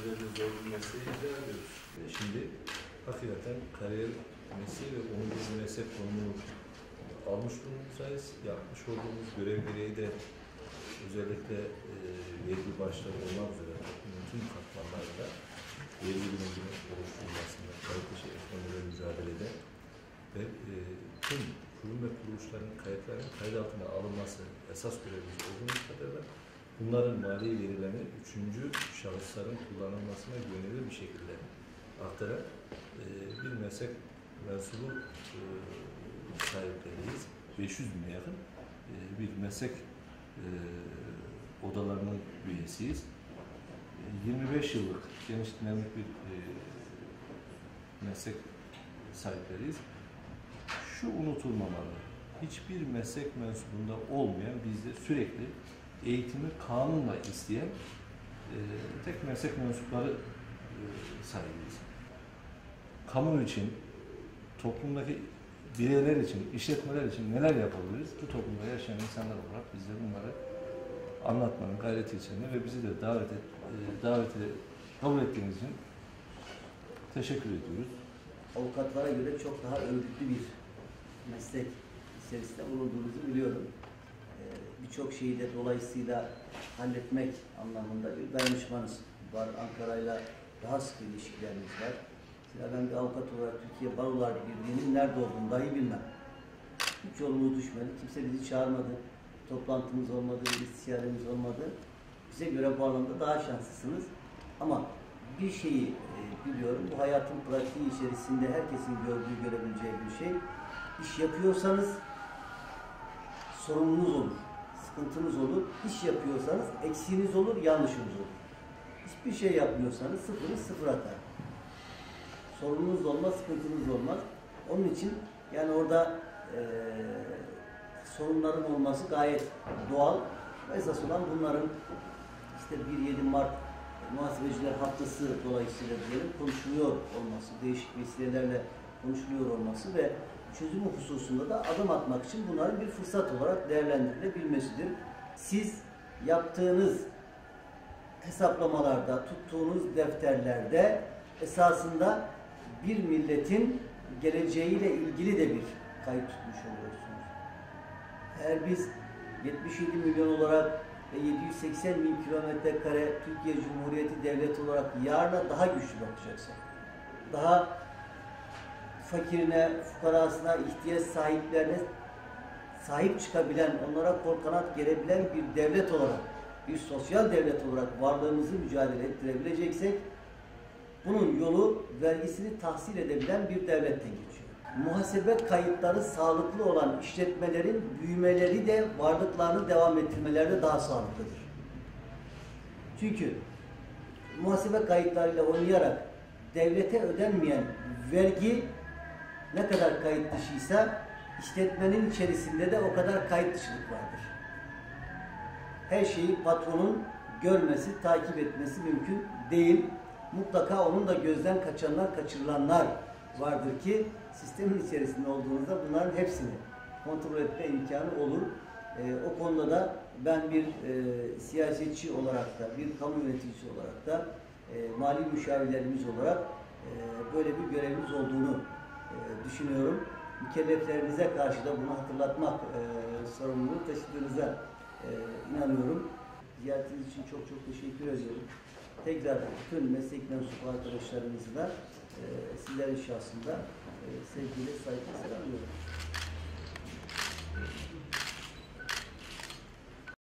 üzerinde zor bir mesleği icra ediyoruz. Ve şimdi hakikaten kariyer mesleği ve onun bir meslek konumunu almış bulunmaktayız. Yapmış olduğumuz görev gereği de özellikle e, vergi başları olmak üzere toplumun tüm katmanlarında vergi bilincinin oluşturulmasında, kayıtlı şey ekonomiyle mücadelede ve e, tüm kurum ve kuruluşların kayıtlarının kayıt altına alınması esas görevimiz olduğumuz kadarıyla bunların mali verilerini üçüncü şahısların kullanılmasına güvenilir bir şekilde aktaran e, bir meslek mensubu e, sahipleriyiz. 500 bine yakın e, bir meslek e, odalarının üyesiyiz. E, 25 yıllık geniş dinamik bir e, meslek sahipleriyiz. Şu unutulmamalı. Hiçbir meslek mensubunda olmayan bizde sürekli eğitimi kanunla isteyen e, tek meslek mensupları e, sahibiyiz. Kamu için, toplumdaki bireyler için, işletmeler için neler yapabiliriz? Bu toplumda yaşayan insanlar olarak biz de bunları anlatmanın gayreti içinde ve bizi de davet et, e, davete kabul ettiğiniz için teşekkür ediyoruz. avukatlara göre çok daha örgütlü bir meslek içerisinde bulunduğunuzu biliyorum. Birçok şeyi de dolayısıyla halletmek anlamında bir dayanışmanız var. Ankara'yla daha sıkı ilişkilerimiz var. Mesela ben bir avukat olarak Türkiye Barolar Birliği'nin nerede olduğunu dahi bilmem. Hiç yolumuz düşmedi. Kimse bizi çağırmadı. Toplantımız olmadı, istişaremiz olmadı. Bize göre bu alanda daha şanslısınız. Ama bir şeyi e, biliyorum, bu hayatın pratiği içerisinde herkesin gördüğü, görebileceği bir şey. İş yapıyorsanız sorununuz olur, sıkıntınız olur. İş yapıyorsanız eksiğiniz olur, yanlışınız olur. Hiçbir şey yapmıyorsanız sıfırı sıfır atar. Sorununuz olmaz, sıkıntınız olmaz. Onun için yani orada eee sorunların olması gayet doğal. Esas olan bunların işte 1-7 Mart Muhasebeciler Haftası dolayısıyla diyelim konuşuluyor olması, değişik vesilelerle konuşuluyor olması ve çözümü hususunda da adım atmak için bunların bir fırsat olarak değerlendirilebilmesidir. Siz yaptığınız hesaplamalarda, tuttuğunuz defterlerde esasında bir milletin geleceğiyle ilgili de bir kayıt tutmuş oluyorsunuz. Eğer biz 77 milyon olarak ve 780 bin kilometre kare Türkiye Cumhuriyeti Devleti olarak yarına daha güçlü bakacaksak, daha fakirine, fukarasına, ihtiyaç sahiplerine sahip çıkabilen, onlara kol kanat gerebilen bir devlet olarak, bir sosyal devlet olarak varlığımızı mücadele ettirebileceksek, bunun yolu vergisini tahsil edebilen bir devletten geçiyor. Muhasebe kayıtları sağlıklı olan işletmelerin büyümeleri de varlıklarını devam ettirmeleri de daha sağlıklıdır. Çünkü muhasebe kayıtlarıyla oynayarak devlete ödenmeyen vergi ne kadar kayıt dışıysa işletmenin içerisinde de o kadar kayıt dışılık vardır. Her şeyi patronun görmesi, takip etmesi mümkün değil. Mutlaka onun da gözden kaçanlar, kaçırılanlar vardır ki sistemin içerisinde olduğunuzda bunların hepsini kontrol etme imkanı olur. Ee, o konuda da ben bir e, siyasetçi olarak da, bir kamu yöneticisi olarak da, e, mali müşavirlerimiz olarak e, böyle bir görevimiz olduğunu e, düşünüyorum. Mükelleflerinize karşı da bunu hatırlatmak e, sorumluluğu taşıdığınıza e, inanıyorum. Ziyaretiniz için çok çok teşekkür ediyorum. Tekrar bütün meslek mensubu arkadaşlarımızı da e, sizlerin şahsında e, sevgiyle, saygıyla selamlıyorum.